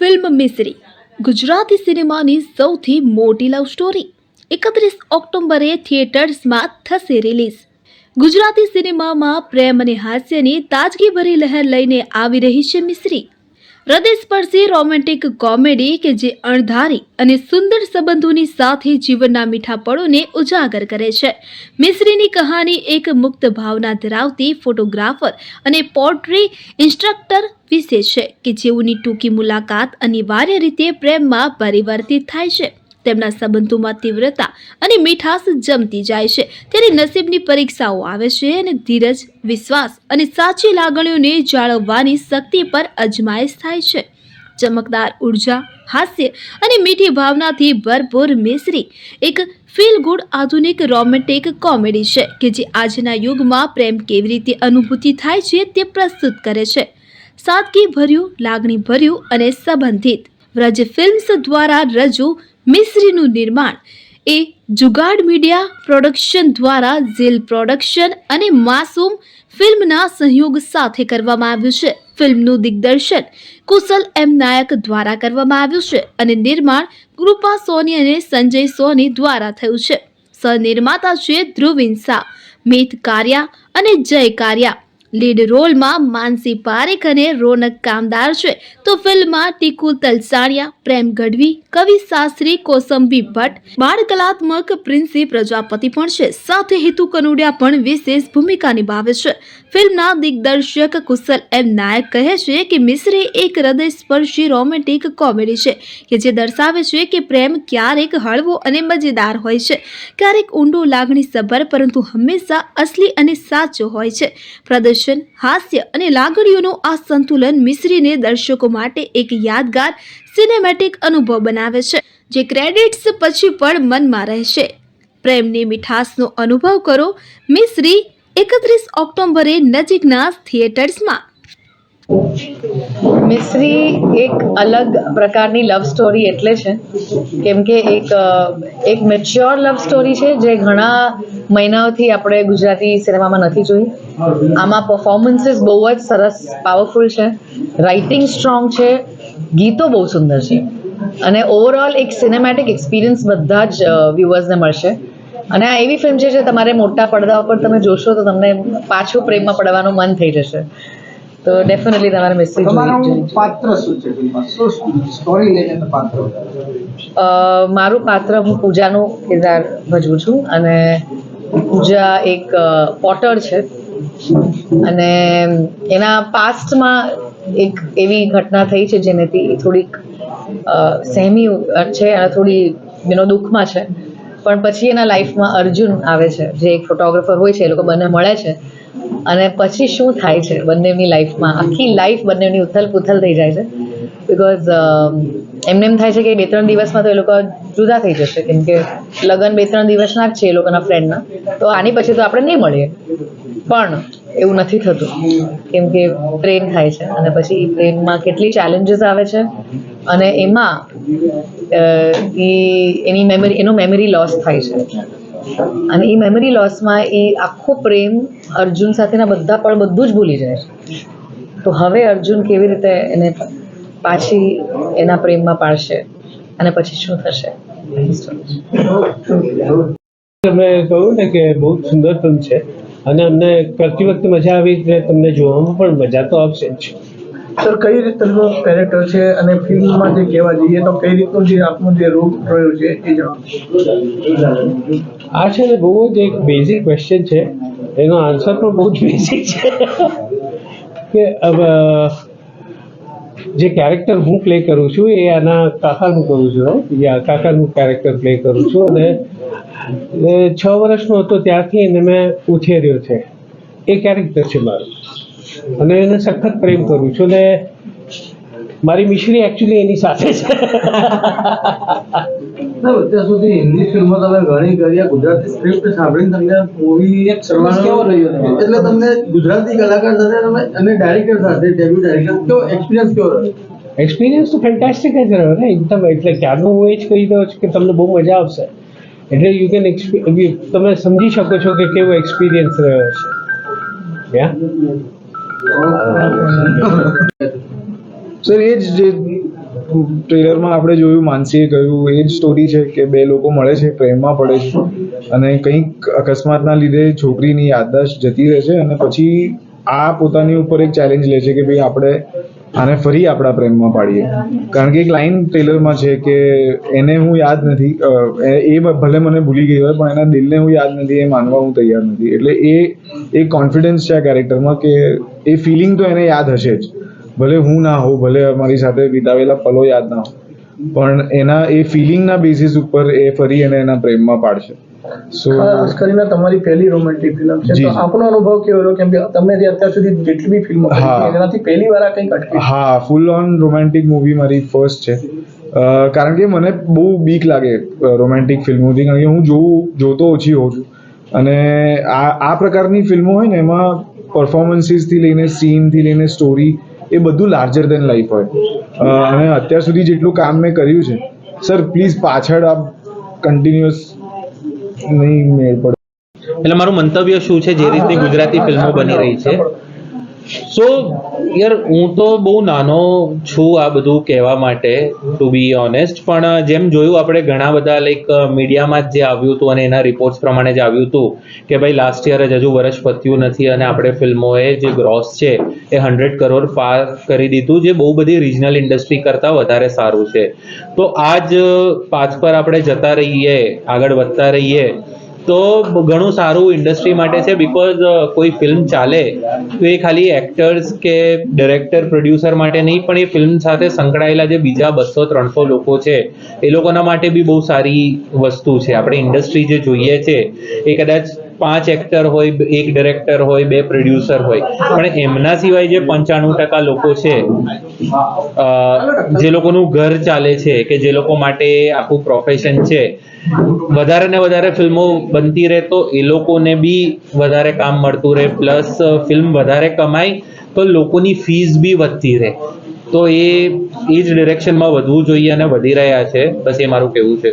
Film મિસરી. Gujarati સિનેમાની સૌથી મોટી love story એકત્રીસ ઓક્ટોબરે થિયેટર્સમાં થશે રિલીઝ ગુજરાતી સિનેમામાં પ્રેમ અને હાસ્યની તાજગીભરી લહેર લઈને આવી રહી છે મિસરી. હૃદયસ્પર્શી રોમેન્ટિક કોમેડી કે જે અણધારી અને સુંદર સંબંધોની સાથે જીવનના મીઠા પળોને ઉજાગર કરે છે. મિશ્રીની કહાની એક મુક્ત ભાવના ધરાવતી ફોટોગ્રાફર અને પોટ્રી ઇન્સ્ટ્રક્ટર વિશે છે કે જેઓની ટૂંકી મુલાકાત અનિવાર્ય રીતે પ્રેમમાં પરિવર્તિત થાય છે. તેમના સંબંધોમાં તીવ્રતા અને મીઠાશ જમતી જાય છે. ત્યારે નસીબની પરીક્ષાઓ આવે છે અને ધીરજ, વિશ્વાસ અને સાચી લાગણીઓને જાળવવાની શક્તિ પર અજમાયશ થાય છે. ચમકદાર ઊર્જા, હાસ્ય અને મીઠી ભાવનાથી ભરપૂર મિશ્રી એક ફીલ ગુડ આધુનિક રોમેન્ટિક કોમેડી છે કે જે આજના યુગમાં પ્રેમ કેવી રીતે અનુભૂતિ થાય છે તે પ્રસ્તુત કરે છે. સાદગી ભર્યું લાગણી ભર્યું અને સંબંધિત. વ્રજ ફિલ્મ્સ દ્વારા રજૂ મિશ્રીનું નિર્માણ એ જુગાડ મીડિયા પ્રોડક્શન દ્વારા ઝીલ પ્રોડક્શન અને માસૂમ ફિલ્મના સહયોગ સાથે કરવામાં આવ્યું છે. ફિલ્મનું દિગ્દર્શન કુશલ એમ નાયક દ્વારા કરવામાં આવ્યું છે અને નિર્માણ કૃપા સોની અને સંજય સોની દ્વારા થયું છે. સહનિર્માતા છે ધ્રુવિન શાહ મિત કારિયા અને જય કારિયા. લીડ રોલમાં માનસી પારેખ અને રોનક કામદાર છે. તો ફિલ્મમાં ટીકુ તલસાણિયા, પ્રેમ ગઢવી, કવિ શાસ્ત્રી કોસંબી ભટ્ટ, બાળ કલાત્મક પ્રિન્સી પ્રજાપતિ પણ છે. સાથે હેતુ કનુડિયા પણ વિશેષ ભૂમિકા નિભાવે છે. ફિલ્મના દિગ્દર્શક કુશલ એમ નાયક કહે છે કે મિશ્રે એક હૃદયસ્પર્શી રોમેન્ટિક કોમેડી છે કે જે દર્શાવે છે કે પ્રેમ ક્યારેક હળવો અને મજેદાર હોય છે. ક્યારેક ઊંડો લાગણી સભર પરંતુ હંમેશા અસલી અને સાચો હોય છે. પ્રદર્શન હાસ્ય અને લાગણીઓનું આ સંતુલન મિશ્રીને દર્શકો માટે એક યાદગાર સિનેમેટિક અનુભવ બનાવે છે, જે ક્રેડિટ્સ પછી પણ મનમાં રહેશે. પ્રેમની મીઠાશનો અનુભવ કરો મિશ્રી એકત્રીસ ઓક્ટોબરે નજીકના થિયેટર્સમાં. મિશ્રી એક અલગ પ્રકારની લવ સ્ટોરી એટલે છે, કેમ કે એક એક મેચ્યોર લવ સ્ટોરી છે, જે ઘણા મહિનાઓથી આપણે ગુજરાતી સિનેમામાં નથી જોઈ. આમાં પરફોર્મન્સીસ બહુ જ સરસ પાવરફુલ છે. રાઇટિંગ સ્ટ્રોંગ છે. ગીતો બહુ સુંદર છે. અને ઓવરઓલ એક સિનેમેટિક એક્સપિરિયન્સ બધા જ વ્યુઅર્સને મળશે. અને આ એવી ફિલ્મ છે જે તમારે મોટા પડદા ઉપર તમે જોશો તો તમને પાછું પ્રેમમાં પડવાનું મન થઈ જશે. તો ડેફિનેટલી તમારે મેસેજ. પાત્ર શું છે સ્ટોરી લઈને પાત્ર મારું પાત્ર હું પૂજાનું કિરદાર ભજવું છું. અને પૂજા એક પોટર છે. અને એના પાસ્ટમાં એક એવી ઘટના થઈ છે જેનેથી થોડીક સહેમી છે અને થોડી એનો દુઃખમાં છે. પણ પછી એના લાઈફમાં અર્જુન આવે છે, જે એક ફોટોગ્રાફર હોય છે, એ લોકો બંને મળે છે. અને પછી શું થાય છે બંનેની લાઈફમાં? આખી લાઈફ બંનેની ઉથલ પુથલ થઈ જાય છે. બિકોઝ એમને એમ થાય છે કે બે ત્રણ દિવસમાં તો એ લોકો જુદા થઈ જશે. કેમ કે લગ્ન બે ત્રણ દિવસના જ છે એ લોકોના ફ્રેન્ડના તો આની પછી તો આપણે નહીં મળીએ. પણ એવું નથી થતું. કેમ કે ટ્રેન થાય છે. અને પછી ટ્રેનમાં કેટલી ચેલેન્જીસ આવે છે. અને એમાં એની મેમરી એનો મેમરી લોસ થાય છે. અને એ મેમરી લોસમાં એ આખો પ્રેમ અર્જુન સાથેના બધા પણ બધું જ ભૂલી જાય છે. તો હવે અર્જુન કેવી રીતે એને પાછી એના પ્રેમમાં પાડશે અને પછી શું થશે? તમે કહ્યું ને કે બહુ સુંદર ફિલ્મ છે. અને અમને કરતી વખતે મજા આવી એટલે તમને જોવામાં પણ મજા તો આવશે જ. સર કઈ રીતનો કેરેક્ટર છે અને ફિલ્મમાં જે કહેવા જઈએ તો કઈ રીતનું જે આપનું જે રૂપ રહ્યું છે એ જણાવો. આ છે ને બહુ જ એક બેઝિક ક્વેશ્ચન છે. એનો આન્સર પણ બહુ જ બેઝિક છે. કે હવે જે કેરેક્ટર હું પ્લે કરું છું એ આના કાકાનું કરું છું. યા કાકાનું કેરેક્ટર પ્લે કરું છું અને છ વર્ષનો હતો ત્યારથી એને મેં ઉછેર્યો છે. એ કેરેક્ટર છે મારું. અને એને સખત પ્રેમ કરું છું અને મારી મિશ્રી એકચ્યુઅલી એની સાથે છે. અત્યાર સુધી હિન્દી ફિલ્મો તમે ઘણી કરી ગુજરાતી સ્ક્રિપ્ટ સાંભળીને તમને મૂવી એક્સપિરિયન્સ કેવો રહ્યો એટલે તમને ગુજરાતી કલાકાર સાથે તમે અને ડાયરેક્ટર સાથે ડેબ્યુ ડાયરેક્ટર કેવો એક્સપિરિયન્સ કેવો રહ્યો? એક્સપિરિયન્સ તો ફેન્ટાસ્ટિક જ રહ્યો ને એકદમ એટલે ક્યારનું હું એ જ કહી દઉં છું કે તમને બહુ મજા આવશે. એટલે યુ કેન તમે સમજી શકો છો કે કેવો એક્સપિરિયન્સ રહ્યો છે યા સર એ જે ટ્રેલરમાં આપણે જોયું, માનસીએ કહ્યું, એ જ સ્ટોરી છે કે બે લોકો મળે છે, પ્રેમમાં પડે છે. અને કંઈક અકસ્માતના લીધે છોકરીની યાદદાશ્ત જતી રહે છે અને પછી આ પોતાની ઉપર એક ચેલેન્જ લે છે કે ભાઈ આપણે આને ફરી આપણા પ્રેમમાં પાડીએ. કારણ કે એક લાઈન ટ્રેલરમાં છે કે એને હું યાદ નથી એ એ ભલે મને ભૂલી ગઈ હોય, પણ એના દિલને હું યાદ નથી, એ માનવા હું તૈયાર નથી. એટલે એ એક કોન્ફિડન્સ છે આ કેરેક્ટરમાં કે એ ફિલિંગ તો એને યાદ હશે જ. ભલે હું ના હોઉં ભલે અમારી સાથે વિતાવેલા પલો યાદ ના હોય પણ એના એ ફિલિંગના બેસિસ ઉપર એ ફરી એને એના પ્રેમમાં પાડશે. સો ખાસ કરીને તમારી પહેલી રોમેન્ટિક ફિલ્મ છે તો. આપણો અનુભવ કેવો રહ્યો? કેમ કે તમે જે અત્યાર સુધી જેટલી બી ફિલ્મો કરી હા. એનાથી પહેલી વાર આ કંઈક અટકી. હા ફૂલ ઓન રોમેન્ટિક મૂવી મારી ફર્સ્ટ છે. કારણ કે મને બહુ બીક લાગે રોમેન્ટિક ફિલ્મોથી કારણ કે હું જોઉં જોતો ઓછી હોઉં છું. અને આ આ પ્રકારની ફિલ્મો હોય ને એમાં પરફોર્મન્સીસથી લઈને સીનથી લઈને સ્ટોરી એ બધું લાર્જર દેન લાઈફ હોય. અને અત્યાર સુધી જેટલું કામ મેં કર્યું છે સર પ્લીઝ પાછળ આપ કન્ટિન્યુઅસ નહીં મેળ પડે. એટલે મારું મંતવ્ય શું છે? જે રીતની ગુજરાતી ફિલ્મો બની રહી છે. સો યાર, હું તો બહુ નાનો છું આ બધું કહેવા માટે ટુ બી ઓનેસ્ટ પણ જેમ જોયું આપણે ઘણા બધા લાઈક મીડિયામાં જ આવ્યું હતું અને એના રિપોર્ટ્સ પ્રમાણે જે આવ્યું હતું કે ભાઈ લાસ્ટ યર જ હજુ વર્ષ પત્યું નથી અને આપણે ફિલ્મોએ જે ગ્રોસ છે. એ હંડ્રેડ કરોડ પાર કરી દીધું, જે બહુ બધી રિજનલ ઇન્ડસ્ટ્રી કરતાં વધારે સારું છે. તો આ જ પાથ પર આપણે જતા રહીએ, આગળ વધતા રહીએ, તો ઘણું સારું ઇન્ડસ્ટ્રી માટે છે બિકોઝ કોઈ ફિલ્મ ચાલે, તો એ ખાલી એક્ટર્સ કે ડિરેક્ટર પ્રોડ્યુસર માટે નહીં, પણ એ ફિલ્મ સાથે સંકળાયેલા જે બીજા બસો, ત્રણસો લોકો છે, એ લોકોના માટે બી બહુ સારી વસ્તુ છે. આપણે ઇન્ડસ્ટ્રી જે જોઈએ છે, એ કદાચ પાંચ એક્ટર હોય એક ડિરેક્ટર હોય, બે પ્રોડ્યુસર હોય. પણ એમના સિવાય જે પંચાણું ટકા લોકો છે જે લોકોનું ઘર ચાલે છે, કે જે લોકો માટે આખું પ્રોફેશન છે, વધારે ને વધારે ફિલ્મો બનતી રહે તો એ લોકોને બી વધારે કામ મળતું રહે. પ્લસ ફિલ્મ વધારે કમાય તો લોકોની ફીસ બી વધતી રહે. તો એ એ જ ડિરેક્શનમાં વધવું જોઈએ અને વધી રહ્યા છે. બસ એ મારું કહેવું છે.